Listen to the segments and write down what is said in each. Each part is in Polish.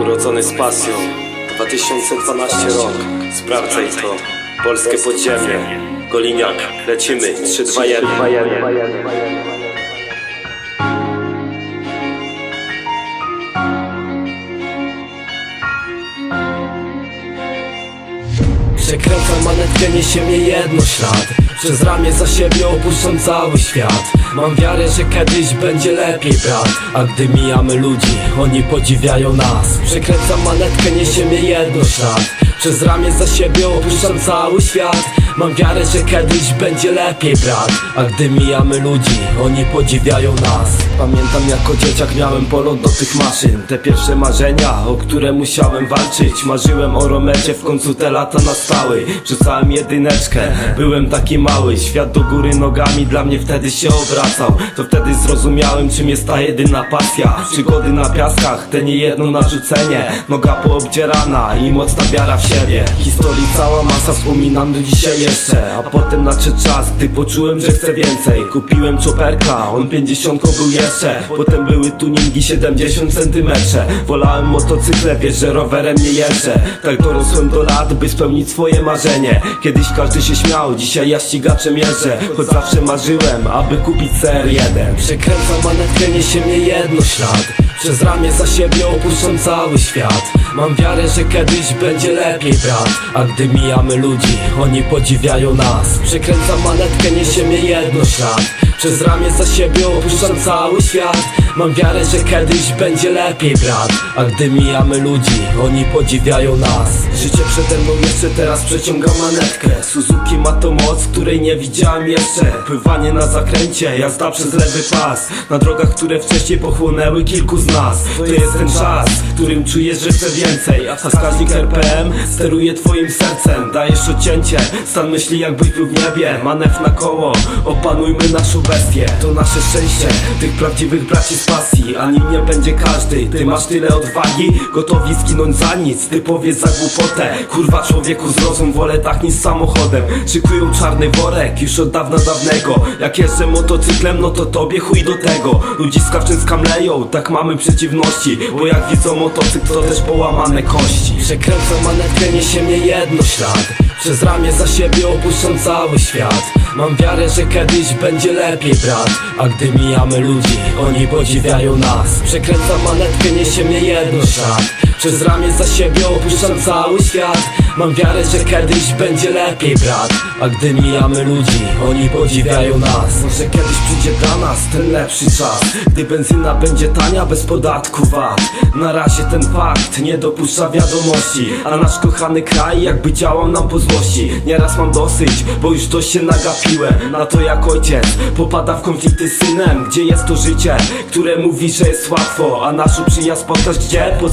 Urodzony z pasją. 2012 rok. Sprawdzaj to. Polskie podziemie. Goliniak Lecimy. 3, 2, 1 Przekręcam manetkę, niesie mnie jedno ślad. Przez ramię za siebie opuszczam cały świat. Mam wiarę, że kiedyś będzie lepiej, brat. A gdy mijamy ludzi, oni podziwiają nas. Przekręcam manetkę, niesie mnie jedno ślad Przez ramię za siebie opuszczam cały świat. Mam wiarę, że kiedyś będzie lepiej, brat. A gdy mijamy ludzi, oni podziwiają nas. Pamiętam jako dzieciak miałem polot do tych maszyn. Te pierwsze marzenia, o które musiałem walczyć. Marzyłem o romecie, w końcu te lata nastały. Rzucałem jedyneczkę, byłem taki mały. Świat do góry nogami dla mnie wtedy się obracał. To wtedy zrozumiałem czym jest ta jedyna pasja. Przygody na piaskach, te niejedno narzucenie. Noga poobdzierana i mocna wiara w siebie. Historii cała masa, wspominam do dzisiaj jeszcze. A potem nadszedł czas, gdy poczułem, że chcę więcej. Kupiłem czoperka, on 50 był jeszcze. Potem były tuningi 70 cm Wolałem motocykle, wiesz, że rowerem nie jeżdżę. Tak dorosłem do lat, by spełnić swoje marzenie. Kiedyś każdy się śmiał, dzisiaj ja ścigaczem jeżdżę. Choć zawsze marzyłem, aby kupić CR1 Przekręcam manetkę, niesie mnie jedno ślad przez ramię za siebie opuszczam cały świat. Mam wiarę, że kiedyś będzie lepiej, brat. A gdy mijamy ludzi, oni podziwiają nas. Przekręcam manetkę, niesie mnie jedno ślad Przez ramię za siebie opuszczam cały świat. Mam wiarę, że kiedyś będzie lepiej, brat. A gdy mijamy ludzi, oni podziwiają nas. Życie przede mną jeszcze teraz przeciąga manetkę. Suzuki ma to moc, której nie widziałem jeszcze. Pływanie na zakręcie, jazda przez lewy pas. Na drogach, które wcześniej pochłonęły kilku z nas. To jest ten czas, którym czujesz, że chcę więcej. A wskaźnik RPM steruje twoim sercem. Dajesz odcięcie, stan myśli jakbyś był w niebie. Manewr na koło, opanujmy naszą bestię To nasze szczęście, tych prawdziwych braci z pasji. A nim nie będzie każdy, ty masz tyle odwagi. Gotowi zginąć za nic, ty powiedz za głupotę. Kurwa człowieku zrozum, wolę tak niż samochodem. Szykują czarny worek, już od dawna dawnego. Jak jeżdżę motocyklem, no to tobie chuj do tego. Ludziska wczym skamleją, tak mamy przeciwności. Bo jak widzą motocykl, to też połamane kości. Przekręcam manetkę, niesie mnie jedno ślad. Przez ramię za siebie opuszczam cały świat. Mam wiarę, że kiedyś będzie lepiej, brat. A gdy mijamy ludzi, oni podziwiają nas. Przekręcam manetkę, niesie mnie jedno ślad Przez ramię za siebie opuszczam cały świat. Mam wiarę, że kiedyś będzie lepiej, brat. A gdy mijamy ludzi, oni podziwiają nas. Może kiedyś przyjdzie dla nas ten lepszy czas. Gdy benzyna będzie tania bez podatku VAT Na razie ten fakt nie dopuszcza wiadomości. A nasz kochany kraj jakby działał nam po złości. Nieraz mam dosyć, bo już dość się nagapiłem. Na to jak ojciec popada w konflikty z synem. Gdzie jest to życie, które mówi, że jest łatwo? A naszą przyjaźń spotkasz gdzie? Pod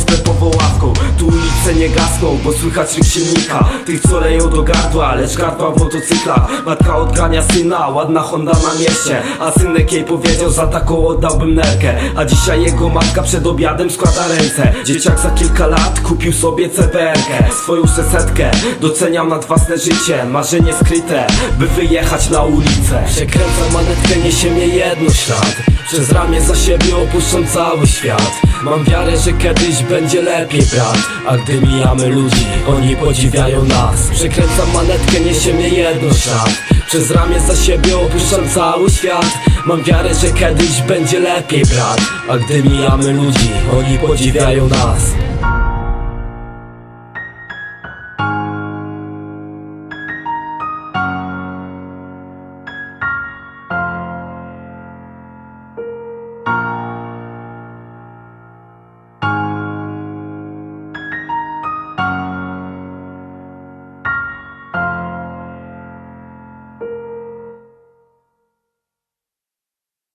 Tu ulice nie gasną, bo słychać ryk silnika. Tych co leją do gardła, lecz gardła w motocyklach Matka odgania syna, ładna Honda na mieście. A synek jej powiedział, za taką oddałbym nerkę. A dzisiaj jego matka przed obiadem składa ręce. Dzieciak za kilka lat kupił sobie CBR-kę Swoją sesetkę doceniam nad własne życie. Marzenie skryte, by wyjechać na ulicę. Przekręcam manetkę, niesie mnie jedno ślad. Przez ramię za siebie opuszczam cały świat. Mam wiarę, że kiedyś będzie lepiej, brat A gdy mijamy ludzi, oni podziwiają nas. Przekręcam manetkę, niesie mnie jedno ślad Przez ramię za siebie opuszczam cały świat. Mam wiarę, że kiedyś będzie lepiej, brat A gdy mijamy ludzi, oni podziwiają nas